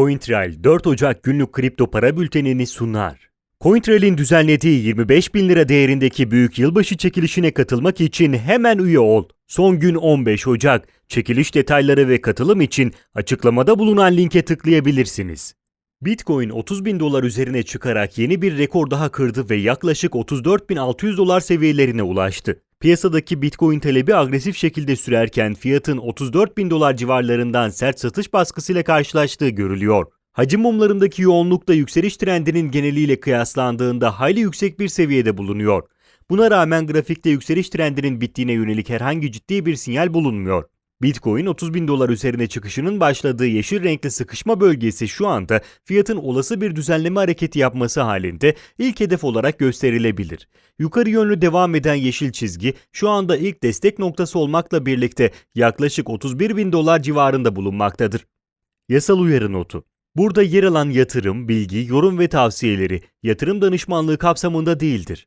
CoinTrail 4 Ocak günlük kripto para bültenini sunar. CoinTrail'in düzenlediği 25 bin lira değerindeki büyük yılbaşı çekilişine katılmak için hemen üye ol. Son gün 15 Ocak. Çekiliş detayları ve katılım için açıklamada bulunan linke tıklayabilirsiniz. Bitcoin 30 bin dolar üzerine çıkarak yeni bir rekor daha kırdı ve yaklaşık 34.600 dolar seviyelerine ulaştı. Piyasadaki Bitcoin talebi agresif şekilde sürerken fiyatın 34 bin dolar civarlarından sert satış baskısıyla karşılaştığı görülüyor. Hacim mumlarındaki yoğunluk yükseliş trendinin geneliyle kıyaslandığında hayli yüksek bir seviyede bulunuyor. Buna rağmen grafikte yükseliş trendinin bittiğine yönelik herhangi ciddi bir sinyal bulunmuyor. Bitcoin 30 bin dolar üzerine çıkışının başladığı yeşil renkli sıkışma bölgesi şu anda fiyatın olası bir düzenleme hareketi yapması halinde ilk hedef olarak gösterilebilir. Yukarı yönlü devam eden yeşil çizgi şu anda ilk destek noktası olmakla birlikte yaklaşık 31 bin dolar civarında bulunmaktadır. Yasal uyarı notu. Burada yer alan yatırım, bilgi, yorum ve tavsiyeleri yatırım danışmanlığı kapsamında değildir.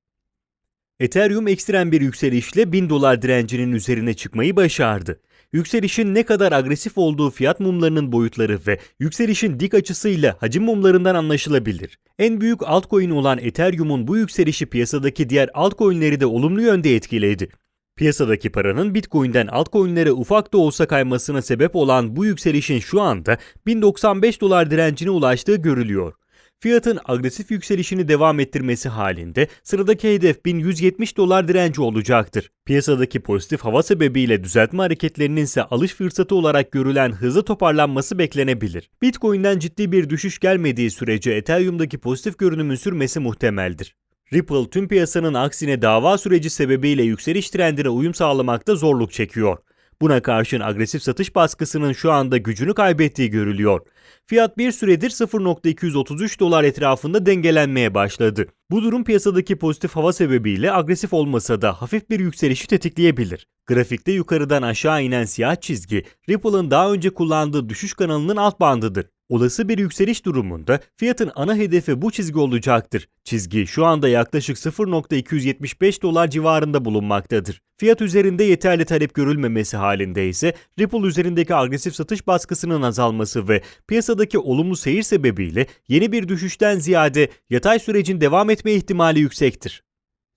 Ethereum ekstrem bir yükselişle 1000 dolar direncinin üzerine çıkmayı başardı. Yükselişin ne kadar agresif olduğu fiyat mumlarının boyutları ve yükselişin dik açısıyla hacim mumlarından anlaşılabilir. En büyük altcoin olan Ethereum'un bu yükselişi piyasadaki diğer altcoin'leri de olumlu yönde etkiledi. Piyasadaki paranın Bitcoin'den altcoin'lere ufak da olsa kaymasına sebep olan bu yükselişin şu anda 1095 dolar direncine ulaştığı görülüyor. Fiyatın agresif yükselişini devam ettirmesi halinde sıradaki hedef 1170 dolar direnci olacaktır. Piyasadaki pozitif hava sebebiyle düzeltme hareketlerinin ise alış fırsatı olarak görülen hızlı toparlanması beklenebilir. Bitcoin'den ciddi bir düşüş gelmediği sürece Ethereum'daki pozitif görünümün sürmesi muhtemeldir. Ripple tüm piyasanın aksine dava süreci sebebiyle yükseliş trendine uyum sağlamakta zorluk çekiyor. Buna karşın agresif satış baskısının şu anda gücünü kaybettiği görülüyor. Fiyat bir süredir 0.233 dolar etrafında dengelenmeye başladı. Bu durum piyasadaki pozitif hava sebebiyle agresif olmasa da hafif bir yükselişi tetikleyebilir. Grafikte yukarıdan aşağı inen siyah çizgi, Ripple'ın daha önce kullandığı düşüş kanalının alt bandıdır. Olası bir yükseliş durumunda fiyatın ana hedefi bu çizgi olacaktır. Çizgi şu anda yaklaşık 0.275 dolar civarında bulunmaktadır. Fiyat üzerinde yeterli talep görülmemesi halinde ise Ripple üzerindeki agresif satış baskısının azalması ve piyasadaki olumlu seyir sebebiyle yeni bir düşüşten ziyade yatay sürecin devam etme ihtimali yüksektir.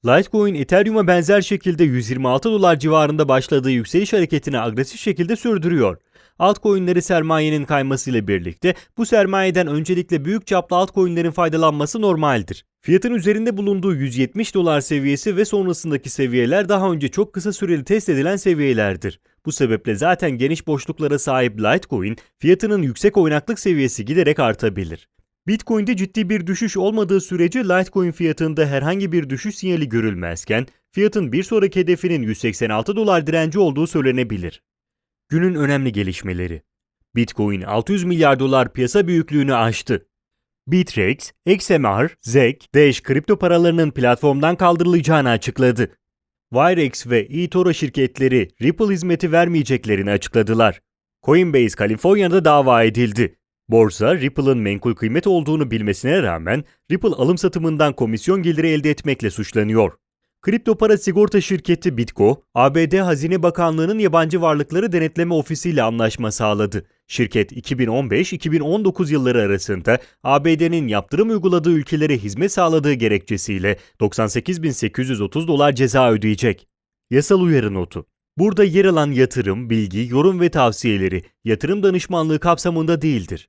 Litecoin, Ethereum'a benzer şekilde 126 dolar civarında başladığı yükseliş hareketini agresif şekilde sürdürüyor. Altcoin'leri sermayenin kaymasıyla birlikte bu sermayeden öncelikle büyük çaplı altcoin'lerin faydalanması normaldir. Fiyatın üzerinde bulunduğu 170 dolar seviyesi ve sonrasındaki seviyeler daha önce çok kısa süreli test edilen seviyelerdir. Bu sebeple zaten geniş boşluklara sahip Litecoin, fiyatının yüksek oynaklık seviyesi giderek artabilir. Bitcoin'de ciddi bir düşüş olmadığı sürece Litecoin fiyatında herhangi bir düşüş sinyali görülmezken, fiyatın bir sonraki hedefinin 186 dolar direnci olduğu söylenebilir. Günün önemli gelişmeleri. Bitcoin 600 milyar dolar piyasa büyüklüğünü aştı. Bittrex, XMR, ZEC, Dash kripto paralarının platformdan kaldırılacağını açıkladı. Wirex ve eToro şirketleri Ripple hizmeti vermeyeceklerini açıkladılar. Coinbase Kaliforniya'da dava edildi. Borsa, Ripple'ın menkul kıymet olduğunu bilmesine rağmen Ripple alım satımından komisyon geliri elde etmekle suçlanıyor. Kripto para sigorta şirketi Bitco, ABD Hazine Bakanlığı'nın yabancı varlıkları denetleme ofisiyle anlaşma sağladı. Şirket 2015-2019 yılları arasında ABD'nin yaptırım uyguladığı ülkelere hizmet sağladığı gerekçesiyle 98.830 dolar ceza ödeyecek. Yasal uyarı notu. Burada yer alan yatırım, bilgi, yorum ve tavsiyeleri yatırım danışmanlığı kapsamında değildir.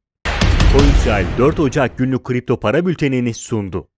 CoinTrail 4 Ocak günlük kripto para bültenini sundu.